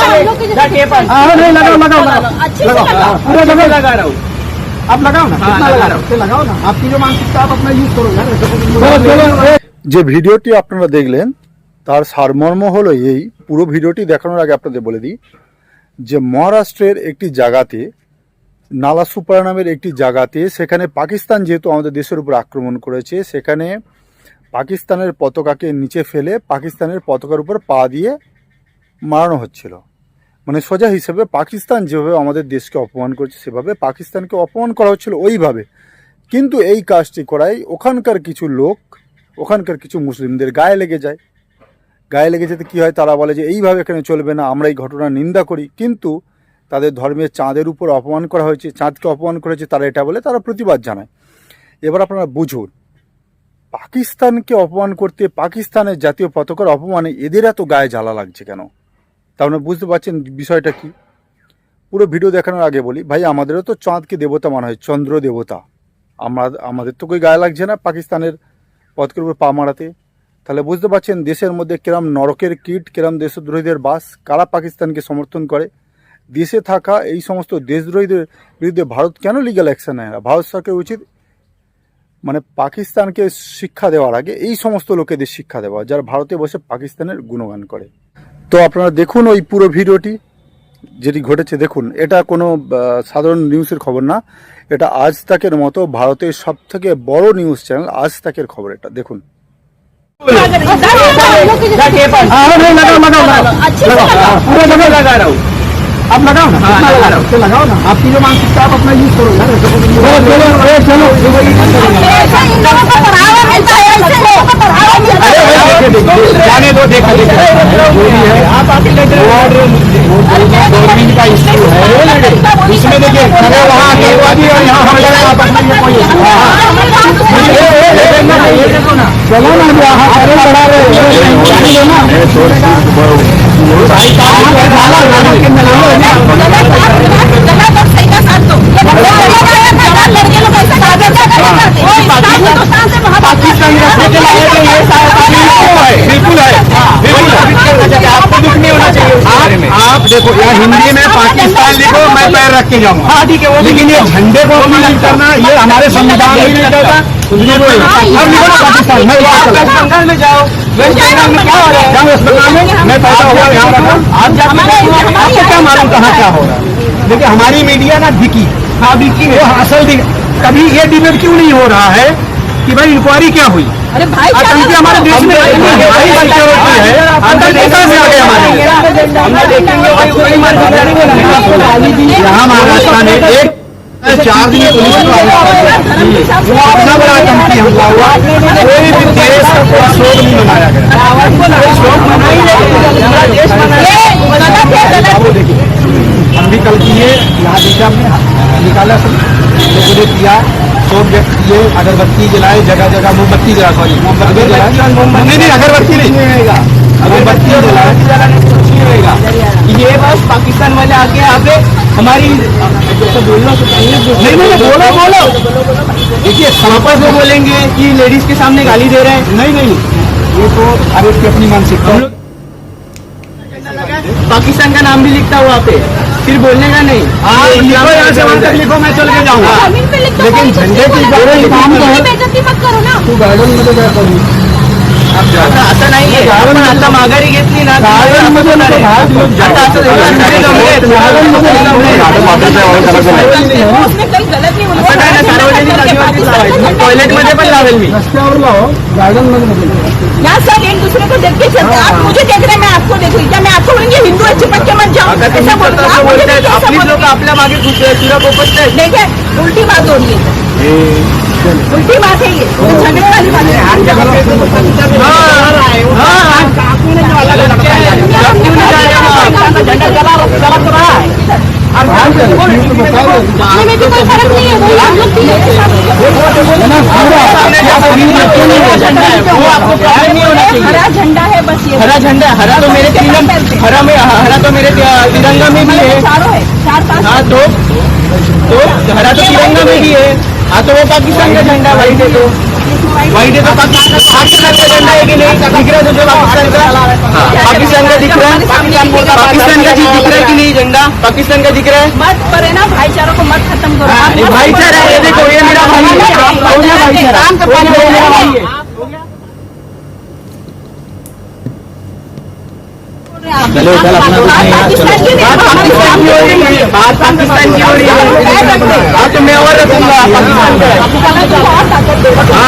हाँ नहीं लगाओ लगाओ लगाओ अच्छे से लगाओ लगाओ। अरे लगाओ लगा रहा हूँ आप लगाओ ना हाँ, कितना लगा लगा रहा हूँ। रहे हो? लगाओ ना आपकी जो मानसिकता आप अपना यूज करो यार ऐसे तो- যে ভিডিওটি আপনারা দেখলেন তার সারমর্ম হলো এই পুরো ভিডিওটি দেখানোর আগে আপনাদের বলে দিই যে মহারাষ্ট্রের একটি জায়গাতে নালা সুপার নামের একটি জায়গাতে সেখানে পাকিস্তান যেহেতু আমাদের দেশের উপর আক্রমণ করেছে সেখানে পাকিস্তানের পতাকাকে নিচে ফেলে পাকিস্তানের পতাকার উপর পা দিয়ে মারানো হচ্ছিল। মানে সোজা হিসেবে পাকিস্তান যেভাবে আমাদের দেশকে অপমান করছে, সেভাবে পাকিস্তানকে অপমান করা হচ্ছিল ওইভাবে। কিন্তু এই কাজটি করাই ওখানকার কিছু লোক, ওখানকার কিছু মুসলিমদের গায়ে লেগে যায়। গায়ে লেগে যেতে কী হয় তারা বলে যে, এইভাবে এখানে চলবে না, আমরা এই ঘটনার নিন্দা করি। কিন্তু তাদের ধর্মের চাঁদের উপর অপমান করা হয়েছে, চাঁদকে অপমান করেছে তারা এটা বলে, তারা প্রতিবাদ জানায়। এবার আপনারা বুঝুন, পাকিস্তানকে অপমান করতে পাকিস্তানের জাতীয় পতাকার অপমানে এদের এত গায়ে জ্বালা লাগছে কেন? তা আপনারা বুঝতে পারছেন বিষয়টা কি? পুরো ভিডিও দেখানোর আগে বলি, ভাই, আমাদেরও তো চাঁদকে দেবতা মানা হয়, চন্দ্র দেবতা। আমরা, আমাদের তো কই গায়ে লাগছে না পাকিস্তানের পথকের উপর পা মারাতে। তাহলে বুঝতে পারছেন দেশের মধ্যে কিরম নরকের কীট, কিরম দেশদ্রোহীদের বাস, কারা পাকিস্তানকে সমর্থন করে? দেশে থাকা এই সমস্ত দেশদ্রোহীদের বিরুদ্ধে ভারত কেন লিগ্যাল অ্যাকশন নেয় না? ভারত সরকার উচিত মানে পাকিস্তানকে শিক্ষা দেওয়ার আগে এই সমস্ত লোকেদের শিক্ষা দেওয়া যারা ভারতে বসে পাকিস্তানের গুণগান করে তো আপনারা দেখুন ওই পুরো ভিডিওটি যেটি ঘটেছে দেখুন এটা কোনো আহ, সাধারণ নিউজের খবর না এটা আজ তাকের মতো ভারতের সব থেকে বড় নিউজ চ্যানেল আজ তাকের খবর এটা দেখুন हाँ नहीं लगाओ लगाओ लगाओ अच्छे से लगाओ लगाओ। हाँ, पूरा लगाओ लगा रहा हूँ आप लगाओ ना हाँ, कितना लगा लगा रहा रहे हो? लगाओ ना आपकी जो मानसिकता आप अपना यूज करो यार ऐसे तो- चलो जाने दो देखा आप लग रहे गवर्नमेंट का है इसमें देखिए वहाँ आतंकवादी और यहाँ हम आपस में कोई चलो ना यहाँ अरे बढ़ा रहे ना पाकिस्तान लिखो मैं पैर रख के जाऊँगा। हाँ ठीक है वो लेकिन ये झंडे को नहीं करना ये हमारे संविधान में नहीं करता लिखो पाकिस्तान मैं वेस्ट बंगाल में जाओ। वेस्ट बंगाल में क्या हो रहा है? वेस्ट बंगाल में? मैं पैसा हुआ यहाँ रखा आप जाके आपको क्या मालूम कहाँ क्या हो रहा है? देखिए हमारी मीडिया ना दिखी। हाँ दिखी वो असल कभी ये डिबेट क्यों नहीं हो रहा है? कि भाई इंक्वायरी क्या हुई? अरे भाई आतंकी हमारे देश में यहाँ महाराष्ट्र में एक चार दिन पुलिस अपना बड़ा आतंकी हमला हुआ। कोई भी देश का कोई शोक नहीं मनाया गया। हम भी कल किए यहाँ दिशा में निकाला सब किया। शोक व्यक्त किए अगरबत्ती जलाए जगह जगह मोमबत्ती जला सॉरी मोमबत्ती जलाए? नहीं नहीं अगरबत्ती नहीं। रहेगा अगरबत्ती जलाए कुछ नहीं रहेगा। ये बस पाकिस्तान वाले आके यहाँ पे हमारी तो बोलना चाहिए नहीं नहीं बोलो बोलो देखिए वापस वो बोलेंगे कि लेडीज़ के सामने गाली दे रहे हैं। नहीं नहीं। ये तो हर एक की अपनी मानसिकता पाकिस्तान का नाम भी लिखता हुआ पे। फिर बोलने का नहीं। आप लिखो यहाँ से वहाँ तक लिखो मैं चल के जाऊँगा। लेकिन झंडे की तो मत करो ना। तू गार्डन मध्ये काय करू? आता आता नाहीये आपण आता माघारी घेतली ना गार्डन मध्ये नको भाग. आता असं झंडे जमलेत. गार्डन मध्ये नको. उसमें कोई गलत नहीं असं काय नाही सार्वजनिक टॉयलेट मध्ये पण लावेल मी रस्त्यावर लाव गार्डन मध्ये नको यहाँ सब एक दूसरे को देख के चलते आप मुझे देख रहे हैं मैं आपको देख रही हूँ क्या मैं आपको बोलूँगी हिंदू है चिपक के मत जाओ आता तुम्ही ऐसा बोल असं बोलतायत आपलीच लोक आपल्या मागे सुरत उपस्थित देखिए उल्टी बात हो रही है उल्टी बात है. ये झगड़े वाली बात है झंडा जला जला तो रहा है खाने में भी कोई फ़र्क नहीं है वो आप लोग पी लेते वो आपको प्रॉब्लम नहीं होना चाहिए हरा झंडा है बस ये हरा झंडा हरा तो मेरे तिरंगा हरा में हरा तो मेरे तिरंगा में भी है। चारों है हाँ तो तो हरा तो तिरंगा में भी है। हाँ तो वो पाकिस्तान का झंडा व्हाइट है तो। व्हाइट है तो पाकिस्तान पाकिस्तान का झंडा है कि नहीं? दिख रहा है तुझे पाकिस्तान का हाँ, पाकिस्तान का दिख रहा है। पाकिस्तान का दिख रहा है कि नहीं झंडा? पाकिस्तान का दिख रहा है? मत करे ना भाईचारों को मत खत्म करो। भाईचारा है, ये देखो, ये मेरा भाई है। हो। भाईचारा। चलो चल अपना पाकिस्तान की बात पाकिस्तान की हो रही है बात पाकिस्तान की हो रही है हाँ तो मैं और रखूंगा पाकिस्तान का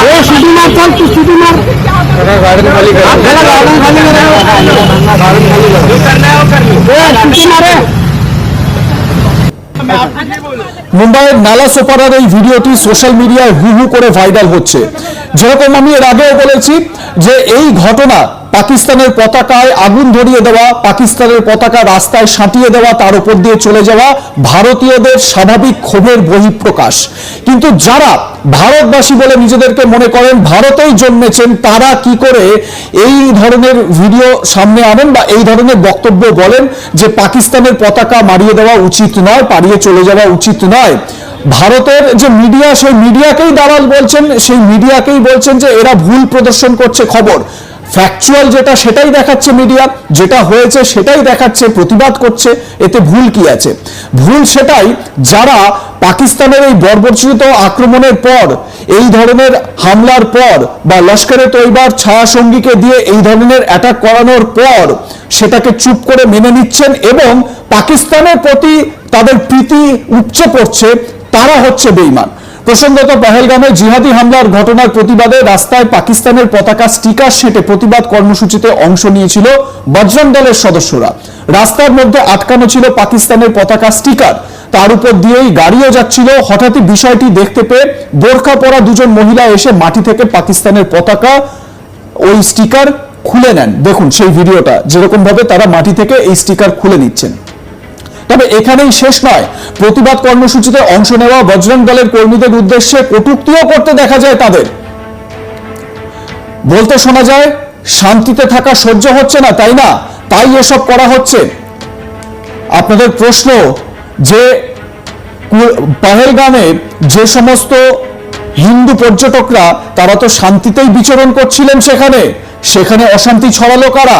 ए सीटी मार चल तू सीटी मार गार्डन खाली कर गार्डन खाली कर जो करना है वो कर लो ए सीटी मारे মুম্বাইয়ের নালা সোপারার এই ভিডিওটি সোশ্যাল মিডিয়ায় হু হু করে ভাইরাল হচ্ছে যেরকম আমি এর আগেও বলেছি যে এই ঘটনা পাকিস্তানের পতাকায় আগুন ধরিয়ে দেওয়া, পাকিস্তানের পতাকা রাস্তায় সাঁটিয়ে দেওয়া, তার উপর দিয়ে চলে যাওয়া ভারতীয়দের স্বাভাবিক ক্ষোভের বহিঃপ্রকাশ। কিন্তু যারা ভারতবাসী বলে নিজেদেরকে মনে করেন ভারতেই জন্মেছেন, তারা কি করে এই ধরনের ভিডিও সামনে আনেন বা এই ধরনের বক্তব্য বলেন যে পাকিস্তানের পতাকা মারিয়ে দেওয়া উচিত নয় পারিয়ে চলে যাওয়া উচিত নয়? ভারতের যে মিডিয়া, সেই মিডিয়াকেই দালাল বলছেন, সেই মিডিয়াকেই বলছেন যে এরা ভুল প্রদর্শন করছে খবর। ফ্যাকচুয়াল যেটা সেটাই দেখাচ্ছে মিডিয়া যেটা হয়েছে সেটাই দেখাচ্ছে, প্রতিবাদ করছে, এতে ভুল কি আছে? ভুল সেটাই যারা পাকিস্তানের এই বর্বরচিত আক্রমণের পর, এই ধরনের হামলার পর, বা লস্করে তৈবার, ছায়া সঙ্গীকে দিয়ে এই ধরনের অ্যাটাক করানোর পর, সেটাকে চুপ করে মেনে নিচ্ছেন এবং পাকিস্তানের প্রতি তাদের প্রীতি উচ্চ পড়ছে, তারা হচ্ছে বেইমান প্রসঙ্গত পহেলগামে জিহাদি হামলার ঘটনার প্রতিবাদে রাস্তায় পাকিস্তানের পতাকা স্টিকার সেটে প্রতিবাদ কর্মসূচিতে অংশ নিয়েছিল বজরং দলের সদস্যরা। রাস্তার মধ্যে আটকানো ছিল পাকিস্তানের পতাকা স্টিকার। তার উপর দিয়েই গাড়িও যাচ্ছিল। হঠাৎই বিষয়টি দেখতে পেয়ে বোরখা পরা দুজন মহিলা এসে মাটি থেকে পাকিস্তানের পতাকা ওই স্টিকার খুলে নেন। দেখুন সেই ভিডিওটা। যেরকম ভাবে তারা মাটি থেকে এই স্টিকার খুলে নিচ্ছেন। তবে এখানেই শেষ নয়। প্রতিবাদ কর্মসূচিতে অংশ নেওয়া বজরং দলের কর্মীদের উদ্দেশ্যে কটূক্তিও করতে দেখা যায় তাদের। বলতে শোনা যায়, শান্তিতে থাকা সহ্য হচ্ছে না, তাই না? তাই এসব করা হচ্ছে। আপনাদের প্রশ্ন যে পহেলগামে যে সমস্ত হিন্দু পর্যটকরা, তারা তো শান্তিতেই বিচরণ করছিলেন সেখানে। সেখানে অশান্তি ছড়ালো কারা?